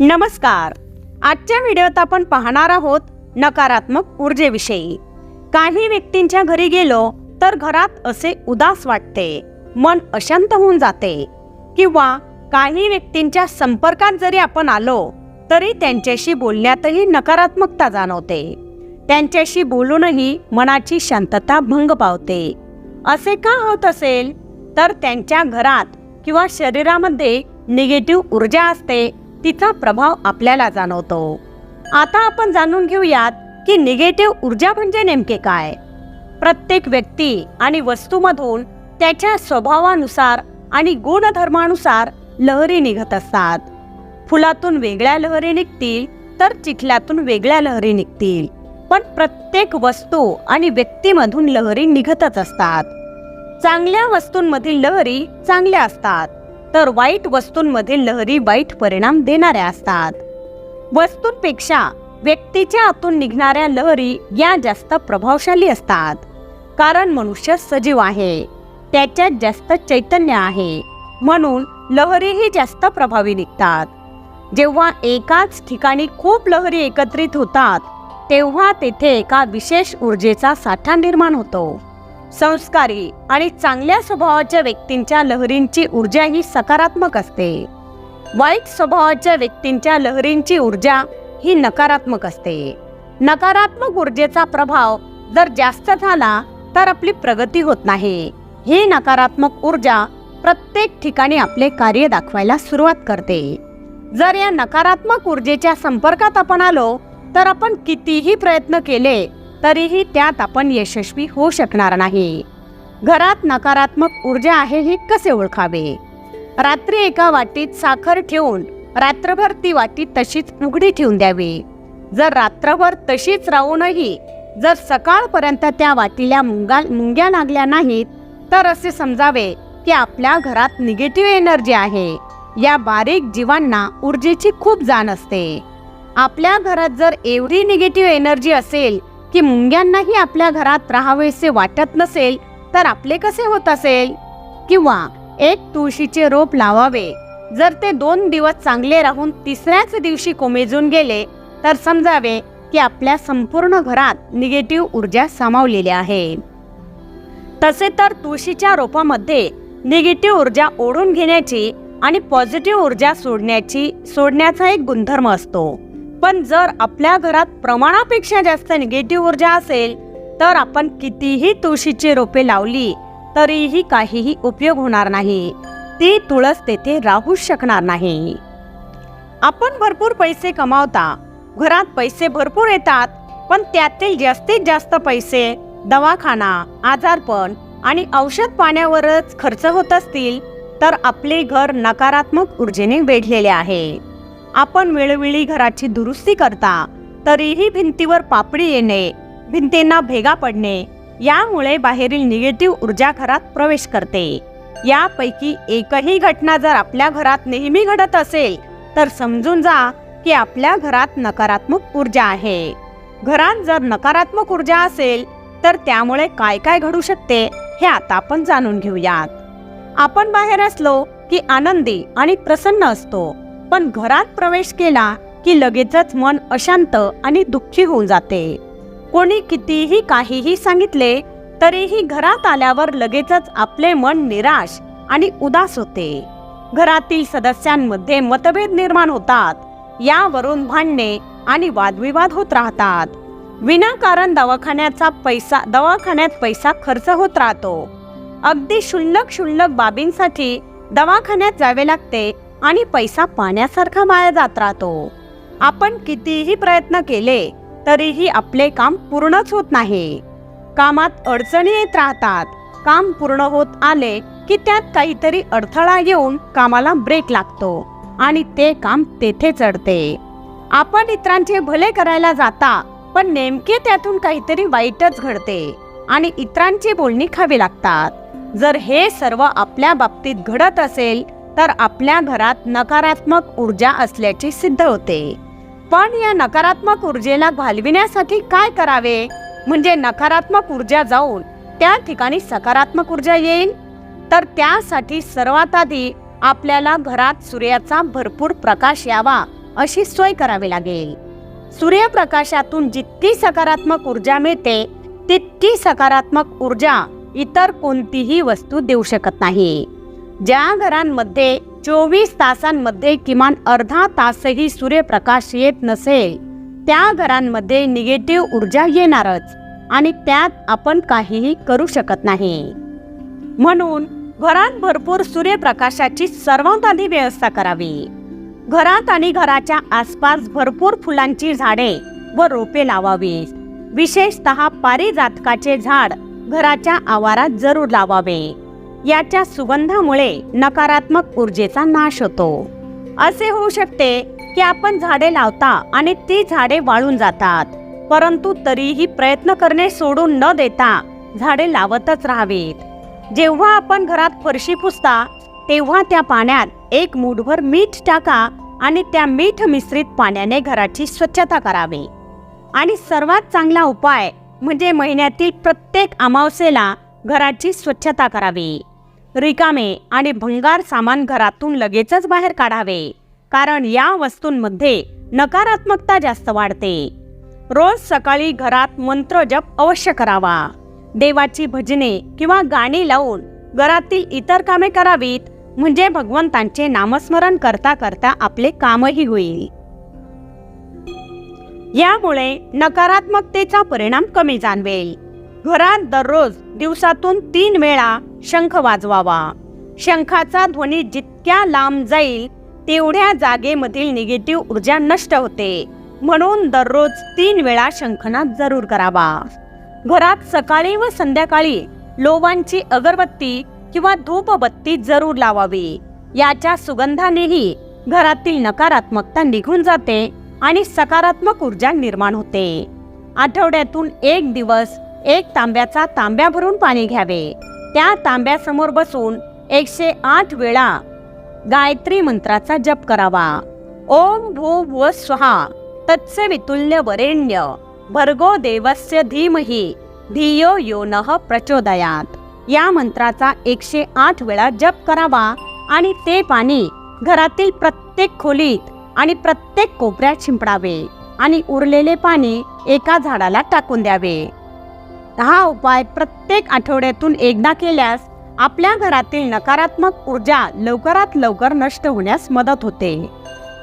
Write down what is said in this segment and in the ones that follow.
नमस्कार. आजच्या व्हिडिओत आपण पाहणार आहोत नकारात्मक ऊर्जेविषयी. काही व्यक्तींच्या घरी गेलो तर घरात असे उदास वाटते मन अशांत होऊन जाते. किंवा काही व्यक्तींच्या संपर्कात जरी आपण आलो तरी त्यांच्याशी बोलण्यातही नकारात्मकता जाणवते. त्यांच्याशी बोलूनही मनाची शांतता भंग पावते. असे का होत असेल? तर त्यांच्या घरात किंवा शरीरामध्ये निगेटिव्ह ऊर्जा असते तिचा प्रभाव आपल्याला जाणवतो. आता आपण जाणून घेऊयात की निगेटिव्ह ऊर्जा म्हणजे नेमके काय? प्रत्येक व्यक्ती आणि वस्तूमधून त्याच्या स्वभावानुसार आणि गुणधर्मानुसार लहरी निघत असतात. फुलातून वेगळ्या लहरी निघतील तर चिखल्यातून वेगळ्या लहरी निघतील. पण प्रत्येक वस्तू आणि व्यक्तीमधून लहरी निघतच असतात. चांगल्या वस्तूंमधील लहरी चांगल्या असतात. तर वाईट वस्तूंमधील लहरी वाईट परिणाम देणाऱ्या असतात. वस्तूंपेक्षा व्यक्तीच्या आतून निघणाऱ्या लहरी या जास्त प्रभावशाली असतात. कारण मनुष्य सजीव आहे. त्याच्यात जास्त चैतन्य आहे. म्हणून लहरीही जास्त प्रभावी निघतात. जेव्हा एकाच ठिकाणी खूप लहरी एकत्रित होतात तेव्हा तेथे एका विशेष ऊर्जेचा साठा निर्माण होतो. संस्कारी आणि चांगल्या स्वभावाच्या व्यक्तींच्या लहरींची ऊर्जा ही सकारात्मक असते. वाईट स्वभावाच्या व्यक्तींच्या लहरींची ऊर्जा ही नकारात्मक असते. नकारात्मक ऊर्जेचा प्रभाव जर जास्त झाला तर आपली प्रगती होत नाही. ही नकारात्मक ऊर्जा प्रत्येक ठिकाणी आपले कार्य दाखवायला सुरुवात करते. जर या नकारात्मक ऊर्जेच्या संपर्कात आपण आलो तर आपण कितीही प्रयत्न केले तरीही त्यात आपण यशस्वी होऊ शकणार नाही. घरात नकारात्मक ऊर्जा आहे हे कसे ओळखावे? रात्री एका वाटीत साखर ठेवून रात्रभर ती वाटी तशीच उघडी ठेवून द्यावी. जर रात्रभर तशीच राहूनही जर सकाळपर्यंत त्या वाटीला मुंगा मुंग्या लागल्या नाहीत तर असे समजावे की आपल्या घरात निगेटिव्ह एनर्जी आहे. या बारीक जीवांना ऊर्जेची खूप जाण असते. आपल्या घरात जर एवढी निगेटिव्ह एनर्जी असेल की मुंग्यांनाही आपल्या घरात राहावेसे वाटत नसेल तर आपले कसे होत असेल? किंवा एक तुळशीचे रोप लावावे. जर ते दोन दिवस चांगले राहून तिसऱ्याच दिवशी कोमेजून गेले तर समजावे की आपल्या संपूर्ण घरात निगेटिव्ह ऊर्जा सामावलेली आहे. तसे तर तुळशीच्या रोपामध्ये निगेटिव्ह ऊर्जा ओढून घेण्याची आणि पॉझिटिव्ह ऊर्जा सोडण्याची सोडण्याचा एक गुणधर्म असतो. पण जर आपल्या घरात प्रमाणापेक्षा जास्त निगेटिव्ह ऊर्जा असेल तर आपण कितीही तुळशीची रोपे लावली तरीही काहीही उपयोग होणार नाही. ती तुळस तेथे राहूच शकणार नाही. आपण भरपूर पैसे कमावता घरात पैसे भरपूर येतात पण त्यातील जास्तीत जास्त पैसे दवाखाना आजारपण आणि औषध पाण्यावरच खर्च होत असतील तर आपले घर नकारात्मक ऊर्जेने वेढलेले आहे. आपण वेळोवेळी घराची दुरुस्ती करता तरीही भिंतीवर पापडी येणे भिंतींना भेगा पडणे यामुळे बाहेरील निगेटिव्ह ऊर्जा घरात प्रवेश करते. यापैकी एकही घटना जर आपल्या घरात नेहमी घडत असेल तर समजून जा की आपल्या घरात नकारात्मक ऊर्जा आहे. घरात जर नकारात्मक ऊर्जा असेल तर त्यामुळे काय काय घडू शकते हे आता आपण जाणून घेऊयात. आपण बाहेर असलो की आनंदी आणि प्रसन्न असतो. पण घरात प्रवेश केला की लगेचच मन अशांत आणि दुःखी होऊन जाते. कोणी कितीही काहीही सांगितले तरीही घरात आल्यावर लगेचच आपले मन निराश आणि उदास होते. घरातील सदस्यांमध्ये मतभेद निर्माण होतात यावरून भांडणे आणि वादविवाद होत राहतात. विनाकारण दवाखान्याचा पैसा दवाखान्यात पैसा खर्च होत राहतो. अगदी क्षुल्लक क्षुल्लक बाबींसाठी दवाखान्यात जावे लागते आणि पैसा पाण्यासारखा वाया जात राहतो. आपण कितीही प्रयत्न केले तरीही आपले काम पूर्णच होत नाही. कामात अडचणी येत राहतात. काम पूर्ण होत आले की त्यात काहीतरी अडथळा येऊन कामाला ब्रेक लागतो आणि ते काम तेथे चढते. आपण इतरांचे भले करायला जाता पण नेमके त्यातून काहीतरी वाईटच घडते आणि इतरांची बोलणी खावी लागतात. जर हे सर्व आपल्या बाबतीत घडत असेल तर आपल्या घरात नकारात्मक ऊर्जा असल्याचे सिद्ध होते. पण या नकारात्मक ऊर्जेला घालविण्यासाठी काय करावे? म्हणजे नकारात्मक ऊर्जा जाऊन त्या ठिकाणी सकारात्मक ऊर्जा येईल? तर त्यासाठी सर्वात आधी आपल्याला घरात सूर्याचा भरपूर प्रकाश यावा अशी सोय करावी लागेल. सूर्यप्रकाशातून जितकी सकारात्मक ऊर्जा मिळते तितकी सकारात्मक ऊर्जा इतर कोणतीही वस्तू देऊ शकत नाही. ज्या घरांमध्ये चोवीस तासांमध्ये किमान अर्धा तासही सूर्यप्रकाश येत नसेल त्या घरांमध्ये निगेटिव्ह ऊर्जा येणारच आणि त्यात आपण काहीही करू शकत नाही. म्हणून घरात भरपूर सूर्यप्रकाशाची सर्वात आधी व्यवस्था करावी. घरात आणि घराच्या आसपास भरपूर फुलांची झाडे व रोपे लावावी. विशेषतः पारिजातकाचे झाड घराच्या आवारात जरूर लावावे. याच्या सुगंधामुळे नकारात्मक ऊर्जेचा नाश होतो. असे होऊ शकते की आपण झाडे लावता आणि ती झाडे वाळून जातात परंतु तरीही प्रयत्न करणे सोडून न देता झाडे लावतच राहावीत. जेव्हा आपण घरात फरशी पुसता तेव्हा त्या पाण्यात एक मुठभर मीठ टाका आणि त्या मीठ मिश्रित पाण्याने घराची स्वच्छता करावी. आणि सर्वात चांगला उपाय म्हणजे महिन्यातील प्रत्येक अमावस्येला घराची स्वच्छता करावी. रिकामे आणि भंगार सामान घरातून लगेचच बाहेर काढावे कारण या वस्तूंमध्ये नकारात्मकता जास्त वाढते. रोज सकाळी घरात मंत्र जप अवश्य करावा. देवाची भजने किंवा गाणी लावून घरातील इतर कामे करावीत म्हणजे भगवंतांचे नामस्मरण करता करता आपले कामही होईल. यामुळे नकारात्मकतेचा परिणाम कमी जाणवेल. घरात दररोज दिवसातून तीन वेळा शंख वाजवावा. शंखाचा ध्वनी जितक्या लांब जाईल तेवढ्या जागेमधील निगेटिव्ह ऊर्जा नष्ट होते. म्हणून दररोज तीन वेळा शंखनाद जरूर करावा. घरात सकाळी व संध्याकाळी लोवांची अगरबत्ती किंवा धूपबत्ती जरूर लावावी. याच्या सुगंधानेही घरातील नकारात्मकता निघून जाते आणि सकारात्मक ऊर्जा निर्माण होते. आठवड्यातून एक दिवस एक तांब्याचा तांब्या भरून पाणी घ्यावे. त्या तांब्यासमोर बसून एकशे आठ वेळा गायत्री मंत्राचा जप करावा. ओम भू व स्वहा. तत्सवितुल्य वरेण्य. भर्गो देवस्य धीमहि. धियो यो नः प्रचोदयात. या मंत्राचा एकशे आठ वेळा जप करावा आणि ते पाणी घरातील प्रत्येक खोलीत आणि प्रत्येक कोपऱ्यात शिंपडावे आणि उरलेले पाणी एका झाडाला टाकून द्यावे. हा उपाय प्रत्येक आठवड्यातून एकदा केल्यास आपल्या घरातील नकारात्मक ऊर्जा लवकरात लवकर नष्ट होण्यास मदत होते.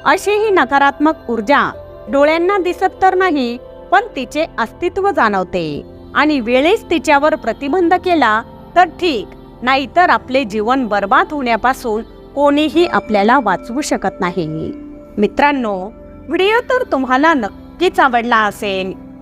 अशी ही नकारात्मक ऊर्जा डोळ्यांना दिसत तर नाही पण तिचे अस्तित्व जाणवते आणि वेळेस तिच्यावर प्रतिबंध केला तर ठीक नाहीतर आपले जीवन बर्बाद होण्यापासून कोणीही आपल्याला वाचवू शकत नाही. मित्रांनो व्हिडिओ तर तुम्हाला नक्कीच आवडला असेल.